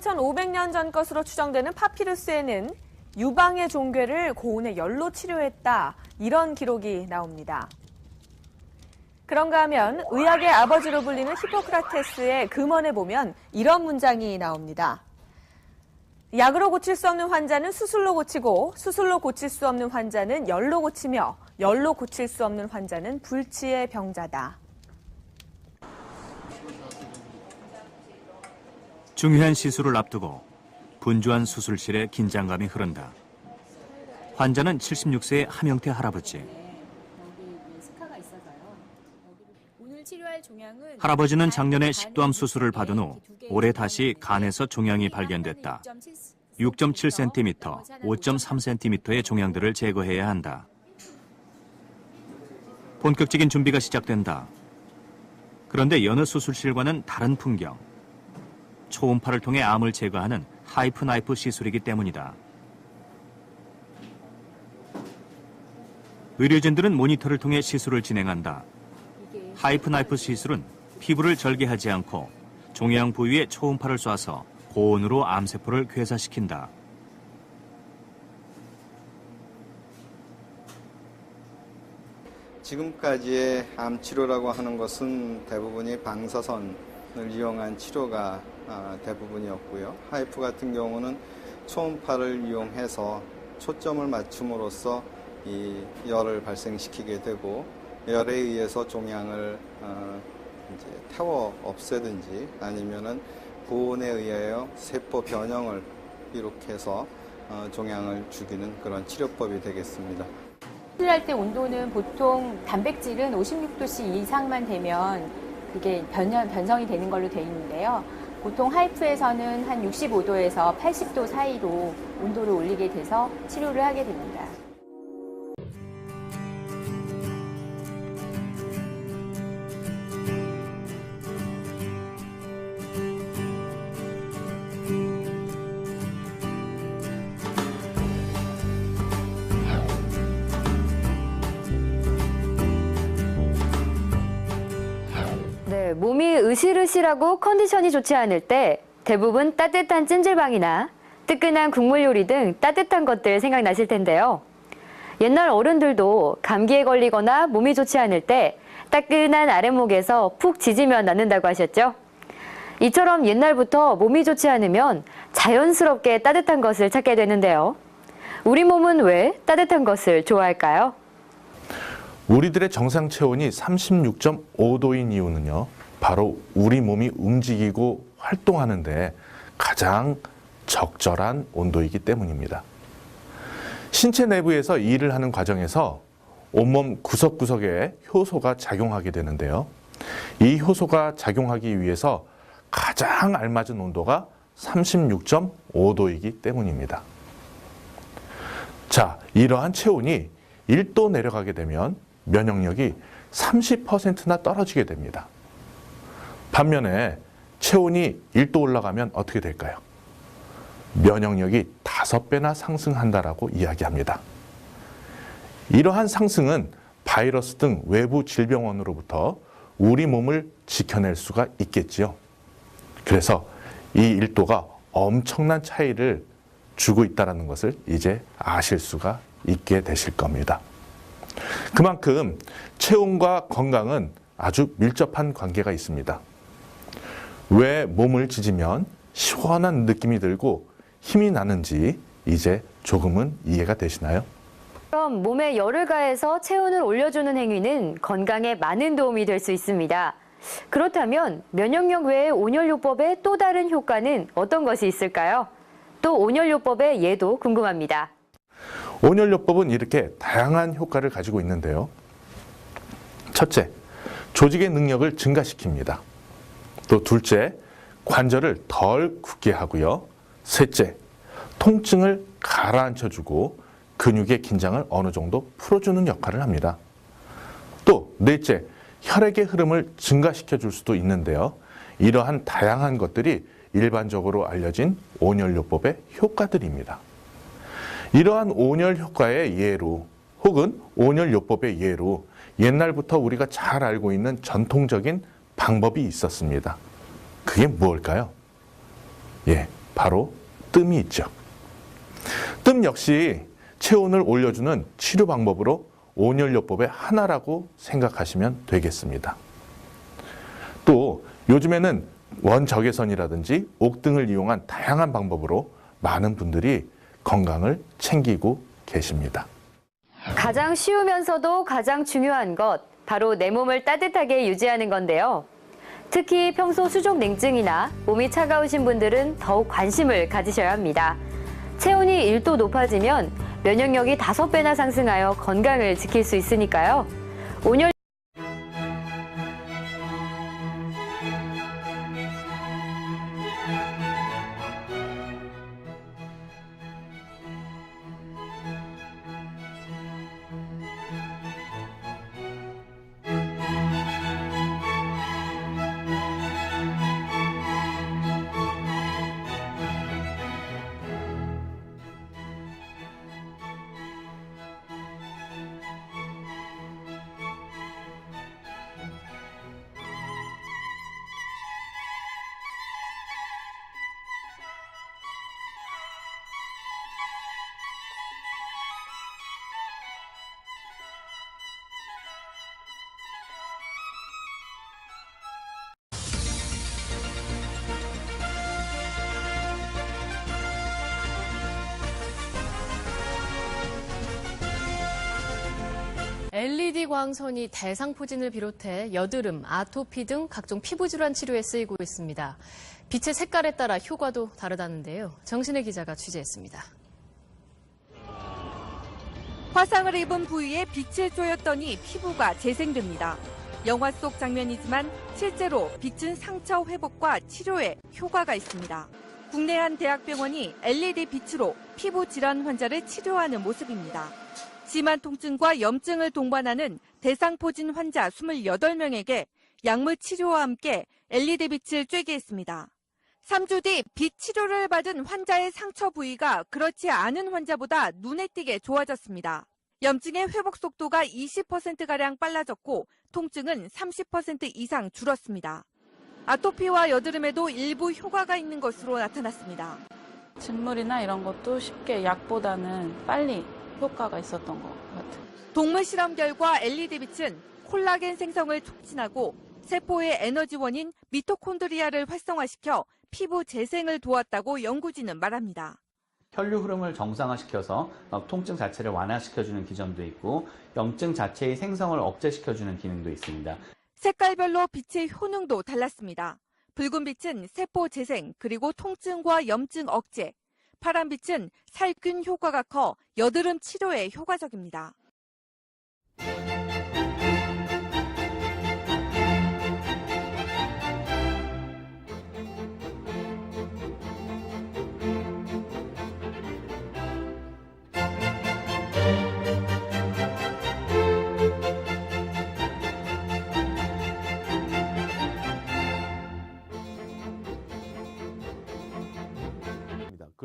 2,500년 전 것으로 추정되는 파피루스에는 유방의 종괴를 고온의 열로 치료했다. 이런 기록이 나옵니다. 그런가 하면 의학의 아버지로 불리는 히포크라테스의 금언에 보면 이런 문장이 나옵니다. 약으로 고칠 수 없는 환자는 수술로 고치고 수술로 고칠 수 없는 환자는 열로 고치며 열로 고칠 수 없는 환자는 불치의 병자다. 중요한 시술을 앞두고 분주한 수술실에 긴장감이 흐른다. 환자는 76세의 함영태 할아버지. 할아버지는 작년에 식도암 수술을 받은 후 올해 다시 간에서 종양이 발견됐다. 6.7cm, 5.3cm의 종양들을 제거해야 한다. 본격적인 준비가 시작된다. 그런데 여느 수술실과는 다른 풍경. 초음파를 통해 암을 제거하는 하이프 나이프 시술이기 때문이다. 의료진들은 모니터를 통해 시술을 진행한다. 하이프 나이프 시술은 피부를 절개하지 않고 종양 부위에 초음파를 쏴서 고온으로 암세포를 괴사시킨다. 지금까지의 암 치료라고 하는 것은 대부분이 방사선을 이용한 치료가 아, 대부분이었고요. 하이프 같은 경우는 초음파를 이용해서 초점을 맞춤으로써 이 열을 발생시키게 되고 열에 의해서 종양을 어, 이제 태워 없애든지 아니면은 고온에 의하여 세포 변형을 이룩해서 어, 종양을 죽이는 그런 치료법이 되겠습니다. 수술할 때 온도는 보통 단백질은 56도씨 이상만 되면 그게 변형, 변성이 되는 걸로 되어 있는데요. 보통 하이프에서는 한 65도에서 80도 사이로 온도를 올리게 돼서 치료를 하게 됩니다. 네, 몸이 으실으실하고 컨디션이 좋지 않을 때 대부분 따뜻한 찜질방이나 뜨끈한 국물 요리 등 따뜻한 것들 생각나실 텐데요. 옛날 어른들도 감기에 걸리거나 몸이 좋지 않을 때 따끈한 아랫목에서 푹 지지면 낫는다고 하셨죠? 이처럼 옛날부터 몸이 좋지 않으면 자연스럽게 따뜻한 것을 찾게 되는데요. 우리 몸은 왜 따뜻한 것을 좋아할까요? 우리들의 정상 체온이 36.5도인 이유는요. 바로 우리 몸이 움직이고 활동하는데 가장 적절한 온도이기 때문입니다. 신체 내부에서 일을 하는 과정에서 온몸 구석구석에 효소가 작용하게 되는데요. 이 효소가 작용하기 위해서 가장 알맞은 온도가 36.5도이기 때문입니다. 자, 이러한 체온이 1도 내려가게 되면 면역력이 30%나 떨어지게 됩니다. 반면에 체온이 1도 올라가면 어떻게 될까요? 면역력이 5배나 상승한다라고 이야기합니다. 이러한 상승은 바이러스 등 외부 질병원으로부터 우리 몸을 지켜낼 수가 있겠지요. 그래서 이 1도가 엄청난 차이를 주고 있다는 것을 이제 아실 수가 있게 되실 겁니다. 그만큼 체온과 건강은 아주 밀접한 관계가 있습니다. 왜 몸을 지지면 시원한 느낌이 들고 힘이 나는지 이제 조금은 이해가 되시나요? 그럼 몸에 열을 가해서 체온을 올려주는 행위는 건강에 많은 도움이 될 수 있습니다. 그렇다면 면역력 외에 온열요법의 또 다른 효과는 어떤 것이 있을까요? 또 온열요법의 예도 궁금합니다. 온열요법은 이렇게 다양한 효과를 가지고 있는데요. 첫째, 조직의 능력을 증가시킵니다. 또 둘째, 관절을 덜 굳게 하고요. 셋째, 통증을 가라앉혀주고 근육의 긴장을 어느 정도 풀어주는 역할을 합니다. 또 넷째, 혈액의 흐름을 증가시켜 줄 수도 있는데요. 이러한 다양한 것들이 일반적으로 알려진 온열요법의 효과들입니다. 이러한 온열 효과의 예로 혹은 온열요법의 예로 옛날부터 우리가 잘 알고 있는 전통적인 방법이 있었습니다. 그게 무엇일까요? 예, 바로 뜸이 있죠. 뜸 역시 체온을 올려주는 치료 방법으로 온열요법의 하나라고 생각하시면 되겠습니다. 또 요즘에는 원적외선이라든지 옥등을 이용한 다양한 방법으로 많은 분들이 건강을 챙기고 계십니다. 가장 쉬우면서도 가장 중요한 것, 바로 내 몸을 따뜻하게 유지하는 건데요. 특히 평소 수족 냉증이나 몸이 차가우신 분들은 더욱 관심을 가지셔야 합니다. 체온이 1도 높아지면 면역력이 5배나 상승하여 건강을 지킬 수 있으니까요. 온열 LED 광선이 대상포진을 비롯해 여드름, 아토피 등 각종 피부 질환 치료에 쓰이고 있습니다. 빛의 색깔에 따라 효과도 다르다는데요. 정신의 기자가 취재했습니다. 화상을 입은 부위에 빛을 쏘였더니 피부가 재생됩니다. 영화 속 장면이지만 실제로 빛은 상처 회복과 치료에 효과가 있습니다. 국내 한 대학병원이 LED 빛으로 피부 질환 환자를 치료하는 모습입니다. 심한 통증과 염증을 동반하는 대상포진 환자 28명에게 약물 치료와 함께 LED 빛을 쬐게 했습니다. 3주 뒤 빛 치료를 받은 환자의 상처 부위가 그렇지 않은 환자보다 눈에 띄게 좋아졌습니다. 염증의 회복 속도가 20%가량 빨라졌고 통증은 30% 이상 줄었습니다. 아토피와 여드름에도 일부 효과가 있는 것으로 나타났습니다. 진물이나 이런 것도 쉽게 약보다는 빨리 효과가 있었던 것 같아요. 동물 실험 결과 LED 빛은 콜라겐 생성을 촉진하고 세포의 에너지원인 미토콘드리아를 활성화시켜 피부 재생을 도왔다고 연구진은 말합니다. 혈류 흐름을 정상화시켜서 어, 통증 자체를 완화시켜주는 기전도 있고 염증 자체의 생성을 억제시켜주는 기능도 있습니다. 색깔별로 빛의 효능도 달랐습니다. 붉은 빛은 세포 재생 그리고 통증과 염증 억제, 파란 빛은 살균 효과가 커 여드름 치료에 효과적입니다.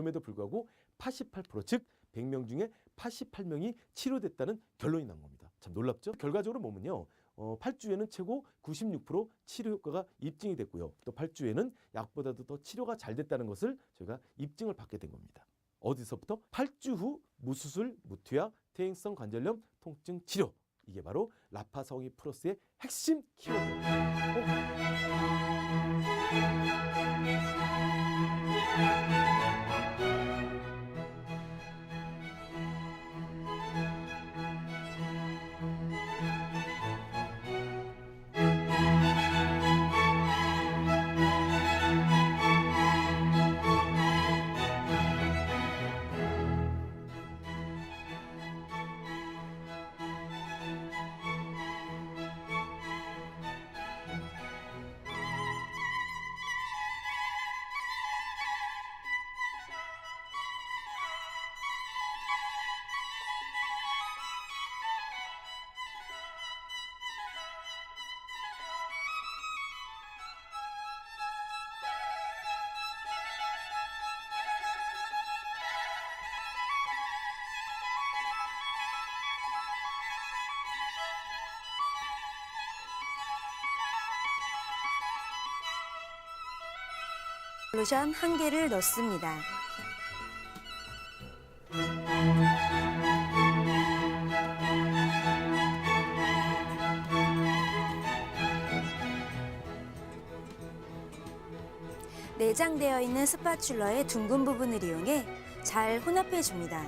그럼에도 불구하고 88%, 즉 100명 중에 88명이 치료됐다는 결론이 난 겁니다. 참 놀랍죠? 결과적으로 보면요. 어, 8주에는 최고 96% 치료 효과가 입증이 됐고요. 또 8주에는 약보다도 더 치료가 잘 됐다는 것을 저희가 입증을 받게 된 겁니다. 어디서부터? 8주 후 무수술, 무투약, 퇴행성 관절염 통증 치료. 이게 바로 라파성이 플러스의 핵심 키워드입니다. 솔루션 한 개를 넣습니다. 내장되어 있는 스파츌러의 둥근 부분을 이용해 잘 혼합해 줍니다.